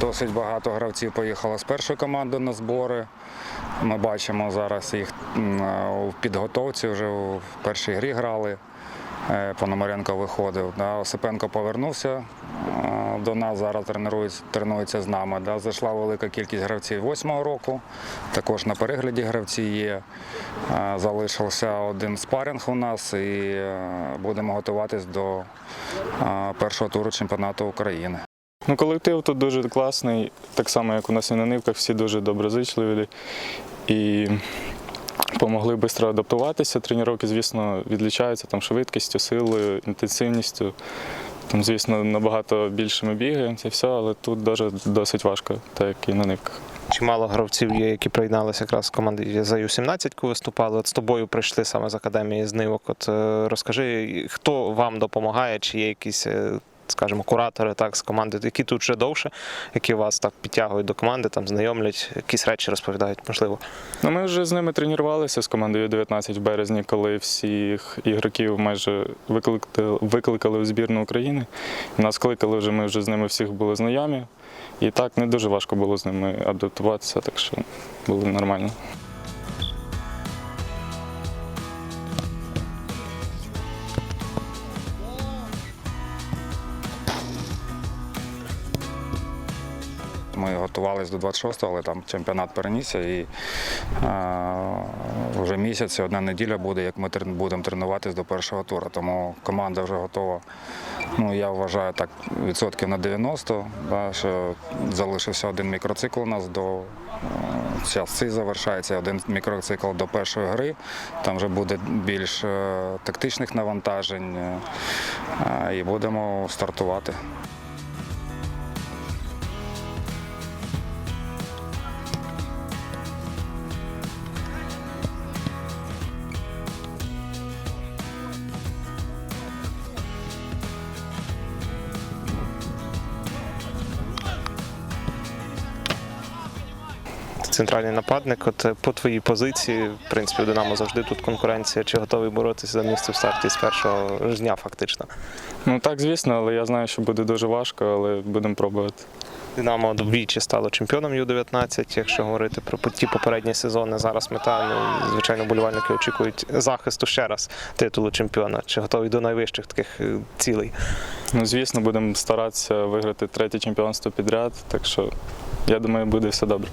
Досить багато гравців поїхало з першої команди на збори. Ми бачимо зараз їх м, е, підготовці, вже у першій грі грали. Е, Пономаренко виходив. Да. Осипенко повернувся е, до нас, зараз тренується, тренується з нами. Да. Зайшла велика кількість гравців восьмого року. Також на перегляді гравці є. Залишився один спаринг у нас і будемо готуватись до першого туру чемпіонату України. Ну, колектив тут дуже класний, так само, як у нас і на нивках, всі дуже доброзичливі і допомогли швидко адаптуватися. Тренування, звісно, відлічаються там швидкістю, силою, інтенсивністю. Там, звісно, набагато більше ми бігаємо, це все, але тут дуже досить важко, так як і на нивках. Чимало гравців є, які приєдналися якраз з команди за Ю-17, коли виступали. От з тобою прийшли саме з академії знивок. От е, розкажи, хто вам допомагає, чи є якісь, е, скажімо, куратори так, з команди, які тут вже довше, які вас так підтягують до команди, там знайомлять, якісь речі розповідають, можливо. Ну, ми вже з ними тренувалися з командою 19 в березні, коли всіх ігроків майже викликали, викликали в збірну України. Нас кликали вже, ми вже з ними всіх були знайомі. І так не дуже важко було з ними адаптуватися, так що було нормально. Ми готувалися до 26-го, але там чемпіонат перенісся і е, вже місяць, одна неділя буде, як ми будемо тренуватися до першого туру. Тому команда вже готова. Ну, я вважаю так відсотків на 90, да, що залишився один мікроцикл у нас до зараз цей завершається один мікроцикл до першої гри. Там вже буде більш е, тактичних навантажень е, і будемо стартувати. Центральний нападник, от е, по твоїй позиції, в принципі, у Динамо завжди тут конкуренція. Чи готовий боротися за місце в старті з першого ж дня, фактично? Ну так, звісно, але я знаю, що буде дуже важко, але будемо пробувати. Динамо двічі стало чемпіоном Ю-19, якщо говорити про ті попередні сезони. Зараз мета, ну, звичайно, болівальники очікують захисту ще раз титулу чемпіона. Чи готові до найвищих таких е, цілей? Ну, звісно, будемо старатися виграти третє чемпіонство підряд, так що я думаю, буде все добре.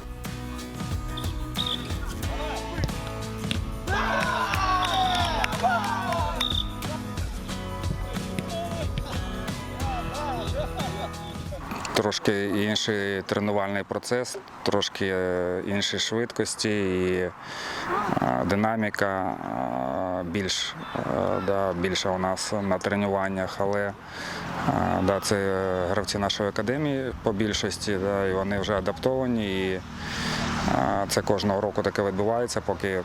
Трошки інший тренувальний процес, трошки е, інші швидкості і е, динаміка е, більш, да, більше у нас на тренуваннях, але да, це гравці нашої академії по більшості, да, і вони вже адаптовані. І, це кожного року таке відбувається, поки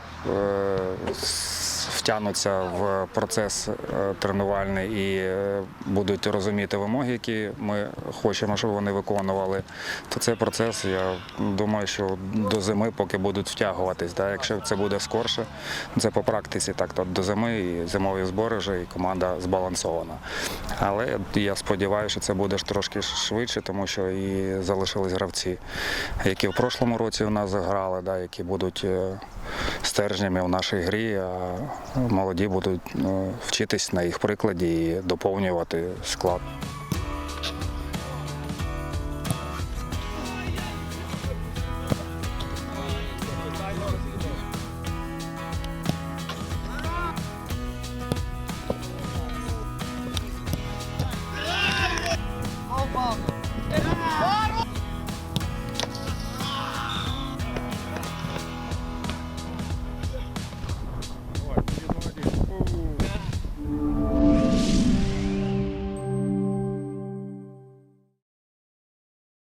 втягнуться в процес е, тренувальний і е, будуть розуміти вимоги, які ми хочемо, щоб вони виконували, то цей процес, я думаю, що до зими, поки будуть втягуватись. Якщо це буде скорше, це по практиці, так то до зими і зимові збори вже і команда збалансована. Але я сподіваюся, що це буде трошки швидше, тому що і залишились гравці, які в прошлому році у нас грали, які будуть е, стержнями в нашій грі, а молоді будуть ну, вчитись на їх прикладі і доповнювати склад.